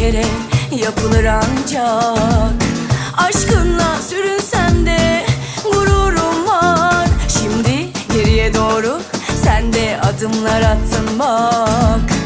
kere yapılır ancak. Aşkınla sürünsem de gururum var. Şimdi geriye doğru sen de adımlar attın bak.